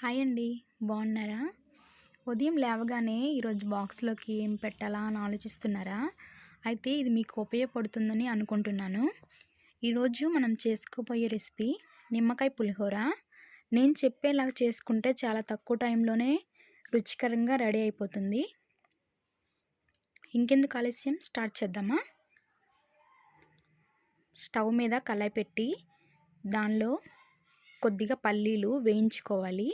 Hi అండి బాగున్నారా? ఉదయం లేవగానే ఈరోజు బాక్స్లోకి ఏం పెట్టాలా అని ఆలోచిస్తున్నారా? అయితే ఇది మీకు ఉపయోగపడుతుందని అనుకుంటున్నాను. ఈరోజు మనం చేసుకోబోయే రెసిపీ నిమ్మకాయ పులిహోర. నేను చెప్పేలాగా చేసుకుంటే చాలా తక్కువ టైంలోనే రుచికరంగా రెడీ అయిపోతుంది. ఇంకెందుకు ఆలస్యం? స్టార్ట్ చేద్దామా? స్టవ్ మీద కళాయి పెట్టి దానిలో కొద్దిగా పల్లీలు వేయించుకోవాలి.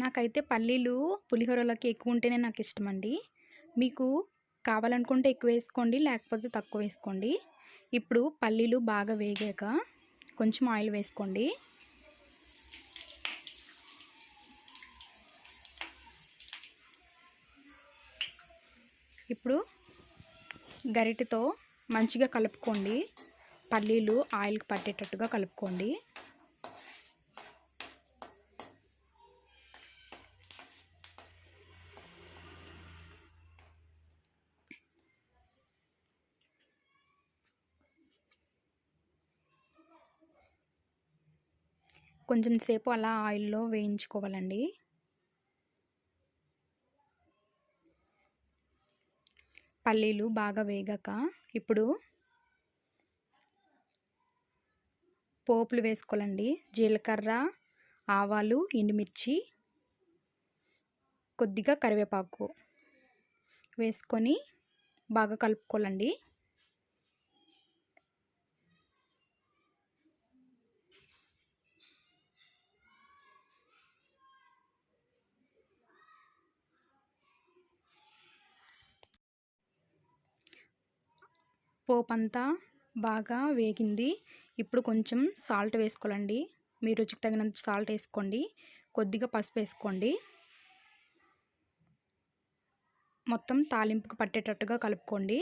నాకైతే పల్లీలు పులిహోరలోకి ఎక్కువ ఉంటేనే నాకు ఇష్టం అండి మీకు కావాలనుకుంటే ఎక్కువ వేసుకోండి లేకపోతే తక్కువ వేసుకోండి. ఇప్పుడు పల్లీలు బాగా వేగాక కొంచెం ఆయిల్ వేసుకోండి. ఇప్పుడు గరిటెతో మంచిగా కలుపుకోండి. పల్లీలు ఆయిల్కి పట్టేటట్టుగా కలుపుకోండి. కొంచెం సేపు అలా ఆయిల్లో వేయించుకోవాలండి. పల్లీలు బాగా వేగాక ఇప్పుడు పోపులు వేసుకోవాలండి. జీలకర్ర ఆవాలు ఎండుమిర్చి కొద్దిగా కరివేపాకు వేసుకొని బాగా కలుపుకోవాలండి. పోపంతా అంతా బాగా వేగింది. ఇప్పుడు కొంచెం సాల్ట్ వేసుకోవాలండి. మీ రుచికి తగినంత సాల్ట్ వేసుకోండి. కొద్దిగా పసుపు వేసుకోండి. మొత్తం తాలింపుకు పట్టేటట్టుగా కలుపుకోండి.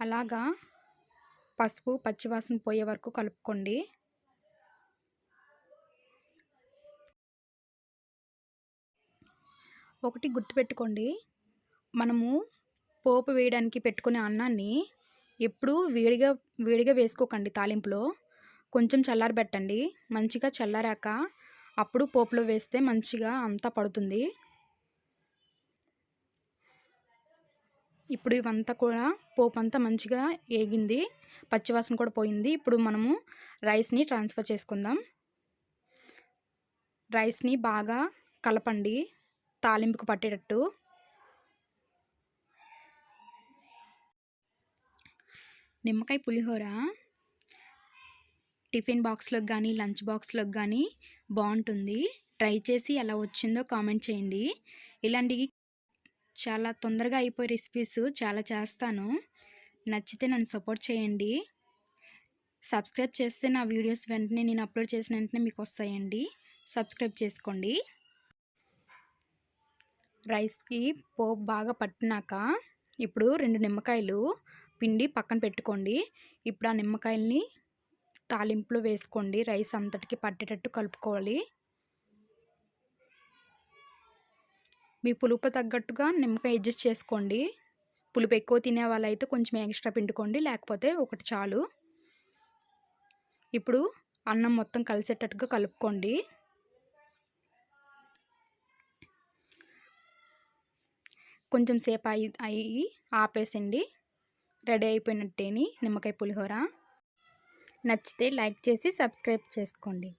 అలాగా పసుపు పచ్చివాసన పోయే వరకు కలుపుకోండి. ఒకటి గుర్తుపెట్టుకోండి. మనము పోపు వేయడానికి పెట్టుకునే అన్నాన్ని ఎప్పుడు వేడిగా వేడిగా వేసుకోకండి తాలింపులో. కొంచెం చల్లారబెట్టండి. మంచిగా చల్లారాక అప్పుడు పోపులో వేస్తే మంచిగా అంతా పడుతుంది. ఇప్పుడు ఇవంతా కూడా పోపు అంతా మంచిగా ఏగింది. పచ్చివాసన కూడా పోయింది. ఇప్పుడు మనము రైస్ని ట్రాన్స్ఫర్ చేసుకుందాం. రైస్ని బాగా కలపండి. తాలింపుకు పట్టేటట్టు. నిమ్మకాయ పులిహోర టిఫిన్ బాక్స్లోకి కానీ లంచ్ బాక్స్లోకి కానీ బాగుంటుంది. ట్రై చేసి ఎలా వచ్చిందో కామెంట్ చేయండి. ఇలాంటివి చాలా తొందరగా అయిపోయే రెసిపీస్ చాలా చేస్తాను. నచ్చితే నన్ను సపోర్ట్ చేయండి. సబ్స్క్రైబ్ చేస్తే నా వీడియోస్ వెంటనే నేను అప్లోడ్ చేసిన వెంటనే మీకు వస్తాయండి. సబ్స్క్రైబ్ చేసుకోండి. రైస్కి పోపు బాగా పట్టినాక ఇప్పుడు రెండు నిమ్మకాయలు పిండి పక్కన పెట్టుకోండి. ఇప్పుడు ఆ నిమ్మకాయల్ని తాలింపులో వేసుకోండి. రైస్ అంతటికి పట్టేటట్టు కలుపుకోవాలి. మీ పులుపు తగ్గట్టుగా నిమ్మకాయ అడ్జస్ట్ చేసుకోండి. పులుపు ఎక్కువ తినే వాళ్ళైతే కొంచెం ఎక్స్ట్రా పిండుకోండి. లేకపోతే ఒకటి చాలు. ఇప్పుడు అన్నం మొత్తం కలిసేటట్టుగా కలుపుకోండి. కొంచెం సేపు అయి అయ్యి ఆపేసండి. రెడీ అయిపోయినట్టేని నిమ్మకాయ పులిహోర. నచ్చితే లైక్ చేసి సబ్స్క్రైబ్ చేసుకోండి.